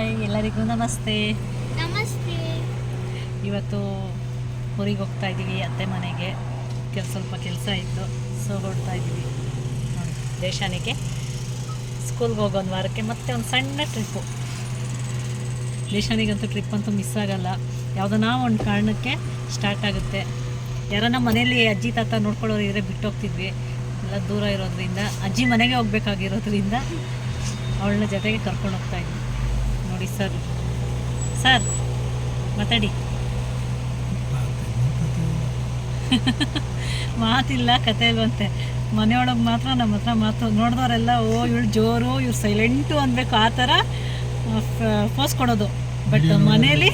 Hi ಎಲ್ಲರಿಗೂ ನಮಸ್ತೆ. ನಮಸ್ತೆ. ಇವತ್ತು ಊರಿಗೆ ಹೋಗ್ತಾ ಇದ್ದೀವಿ ಅತ್ತೆ ಮನೆಗೆ. ಕೆಲ ಸ್ವಲ್ಪ ಕೆಲಸ ಇತ್ತು ಸೊ ಹೊಡ್ತಾ ಇದ್ದೀವಿ. ನೋಡಿ ದೇಶಾನಿಗೆ. ಸ್ಕೂಲ್ಗೆ ಹೋಗೋ ಒಂದು ವಾರಕ್ಕೆ ಮತ್ತೆ ಒಂದು ಸಣ್ಣ ಟ್ರಿಪ್ಪು ದೇಶಾನಿಗಂತೂ ಟ್ರಿಪ್ ಅಂತೂ ಮಿಸ್ ಆಗಲ್ಲ. ಯಾವುದನ್ನ ಒಂದು ಕಾರಣಕ್ಕೆ ಸ್ಟಾರ್ಟ್ ಆಗುತ್ತೆ. ಯಾರನ್ನ ಮನೇಲಿ ಅಜ್ಜಿ ತಾತ ನೋಡ್ಕೊಳ್ಳೋರು ಇದ್ರೆ ಬಿಟ್ಟು ಹೋಗ್ತಿದ್ವಿ. ಎಲ್ಲ ದೂರ ಇರೋದ್ರಿಂದ ಅಜ್ಜಿ ಮನೆಗೆ ಹೋಗ್ಬೇಕಾಗಿರೋದ್ರಿಂದ ಅವಳನ್ನ ಜೊತೆಗೆ ಕರ್ಕೊಂಡು ಹೋಗ್ತಾ ಇದ್ವಿ. ನೋಡಿ ಸರ್. ಸರ್ ಮಾತಾಡಿ. ಮಾತಿಲ್ಲ ಕತೆ ಇಲ್ವಂತೆ. ಮನೆಯೊಳಗೆ ಮಾತ್ರ ನಮ್ಮ ಹತ್ರ ಮಾತು ನೋಡಿದವರೆಲ್ಲ ಓ ಇವಳು ಜೋರು ಇವ್ರು ಸೈಲೆಂಟು ಅನ್ಬೇಕು ಆ ಥರ ಫೋಸ್ ಕೊಡೋದು. ಬಟ್ ಮನೇಲಿ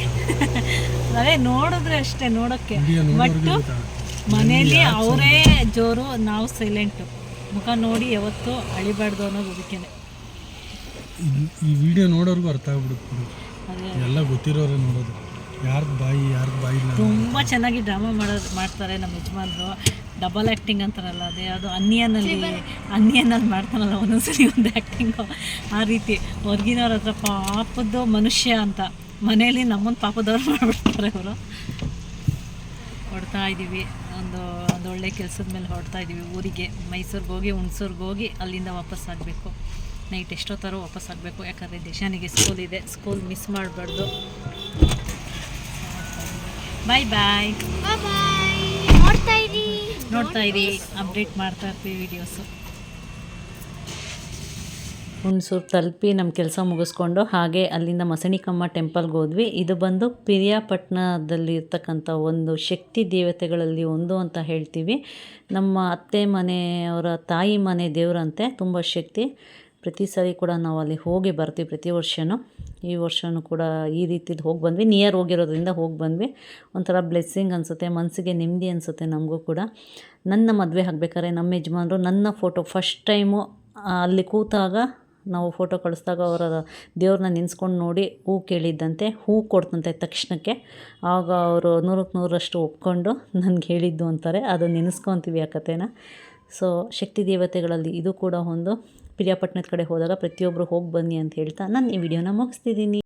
ಅದೇ ನೋಡಿದ್ರೆ ಅಷ್ಟೇ ನೋಡೋಕ್ಕೆ. ಬಟ್ ಮನೇಲಿ ಅವರೇ ಜೋರು ನಾವು ಸೈಲೆಂಟು ಮುಖ ನೋಡಿ ಯಾವತ್ತೂ ಅಳಿಬಾರ್ದು ಅನ್ನೋದು ಅದಕ್ಕೇನೆ. ಈ ವಿಡಿಯೋ ನೋಡೋರ್ಗು ಅರ್ಥ ಆಗ್ಬಿಡುತ್ತೆ ಎಲ್ಲ ಗೊತ್ತಿರೋರೇ ನೋಡೋದು. ಯಾರು ಬಾಯಿ ಯಾರ್ದು ಬಾಯಿ ಇಲ್ಲ ತುಂಬ ಚೆನ್ನಾಗಿ ಡ್ರಾಮಾ ಮಾಡೋದು ಮಾಡ್ತಾರೆ ನಮ್ಮ ಯಜಮಾನ್ರು. ಡಬಲ್ ಆ್ಯಕ್ಟಿಂಗ್ ಅಂತಾರಲ್ಲ ಅದೇ ಅದು ಅನ್ಯನಲ್ಲಿ ಅನ್ಯನಲ್ಲಿ ಮಾಡ್ತಾನಲ್ಲ ಒಂದೊಂದ್ಸರಿ ಒಂದು ಆ್ಯಕ್ಟಿಂಗು ಆ ರೀತಿ ಹೊರ್ಗಿನವ್ರ ಹತ್ರ ಪಾಪದ್ದು ಮನುಷ್ಯ ಅಂತ. ಮನೇಲಿ ನಮ್ಮೊಂದು ಪಾಪದವ್ರು ಮಾಡ್ಬಿಡ್ತಾರೆ ಅವರು. ಹೊಡ್ತಾ ಇದ್ದೀವಿ ಒಂದು ಒಂದು ಒಳ್ಳೆ ಕೆಲಸದ ಮೇಲೆ ಹೊಡ್ತಾ ಇದ್ದೀವಿ ಊರಿಗೆ. ಮೈಸೂರಿಗೆ ಹೋಗಿ ಹುಣ್ಸೂರಿಗೆ ಹೋಗಿ ಅಲ್ಲಿಂದ ವಾಪಸ್ ಆಗಬೇಕು ನೈಟ್ ಎಷ್ಟೊತ್ತಾರೋ ವಾಪಸ್ ಆಗಬೇಕು ಯಾಕಂದರೆ ದಿಶಾನಿಗೆ ಸ್ಕೂಲ್ ಇದೆ. ಸ್ಕೂಲ್ ಮಿಸ್ ಮಾಡಬಾರ್ದು. ಬಾಯ್ ಬಾಯ್ ನೋಡ್ತಾ ಇರಿ. ನೋಡ್ತಾ ಇರಿ ಅಪ್ಡೇಟ್ ಮಾಡ್ತಾ ಇರ್ತೀವಿ ವಿಡಿಯೋಸು ಹುಣಸೂರು ತಲುಪಿ ನಮ್ಮ ಕೆಲಸ ಮುಗಿಸ್ಕೊಂಡು ಹಾಗೆ ಅಲ್ಲಿಂದ ಮಸಣಿಕಮ್ಮ ಟೆಂಪಲ್ಗೆ ಹೋದ್ವಿ. ಇದು ಬಂದು ಪಿರಿಯಾಪಟ್ಟಣದಲ್ಲಿರ್ತಕ್ಕಂಥ ಒಂದು ಶಕ್ತಿ ದೇವತೆಗಳಲ್ಲಿ ಒಂದು ಅಂತ ಹೇಳ್ತೀವಿ. ನಮ್ಮ ಅತ್ತೆ ಮನೆಯವರ ತಾಯಿ ಮನೆ ದೇವರಂತೆ ತುಂಬ ಶಕ್ತಿ. ಪ್ರತಿ ಸಾರಿ ಕೂಡ ನಾವು ಅಲ್ಲಿ ಹೋಗಿ ಬರ್ತೀವಿ ಪ್ರತಿ ವರ್ಷವೂ ಈ ವರ್ಷವೂ ಕೂಡ ಈ ರೀತಿದು ಹೋಗಿ ಬಂದ್ವಿ. ನಿಯರ್ ಹೋಗಿರೋದ್ರಿಂದ ಹೋಗಿ ಬಂದ್ವಿ. ಒಂಥರ ಬ್ಲೆಸ್ಸಿಂಗ್ ಅನಿಸುತ್ತೆ ಮನಸ್ಸಿಗೆ ನೆಮ್ಮದಿ ಅನಿಸುತ್ತೆ ನಮಗೂ ಕೂಡ. ನನ್ನ ಮದುವೆ ಆಗಬೇಕಾದ್ರೆ ನಮ್ಮ ಯಜಮಾನರು ನನ್ನ ಫೋಟೋ ಫಸ್ಟ್ ಟೈಮು ಅಲ್ಲಿ ಕೂತಾಗ ನಾವು ಫೋಟೋ ಕಳಿಸ್ದಾಗ ಅವರ ದೇವ್ರನ್ನ ನೆನ್ಸ್ಕೊಂಡು ನೋಡಿ ಹೂ ಕೇಳಿದ್ದಂತೆ, ಹೂ ಕೊಡ್ತಂತೆ ತಕ್ಷಣಕ್ಕೆ. ಆಗ ಅವರು ನೂರಕ್ಕೆ ನೂರಷ್ಟು ಒಪ್ಕೊಂಡು ನನಗೆ ಹೇಳಿದ್ದು ಅಂತಾರೆ. ಅದು ನೆನೆಸ್ಕೊತೀವಿ ಆ ಕಥೆನ. ಸೊ ಶಕ್ತಿ ದೇವತೆಗಳಲ್ಲಿ ಇದು ಕೂಡ ಒಂದು ಪಿರಿಯಾಪಟ್ಟಣದ ಕಡೆ ಹೋದಾಗ ಪ್ರತಿಯೊಬ್ಬರು ಹೋಗಿ ಬನ್ನಿ ಅಂತ ಹೇಳ್ತಾ ನಾನು ಈ ವಿಡಿಯೋನ ಮುಗಿಸ್ತಿದ್ದೀನಿ.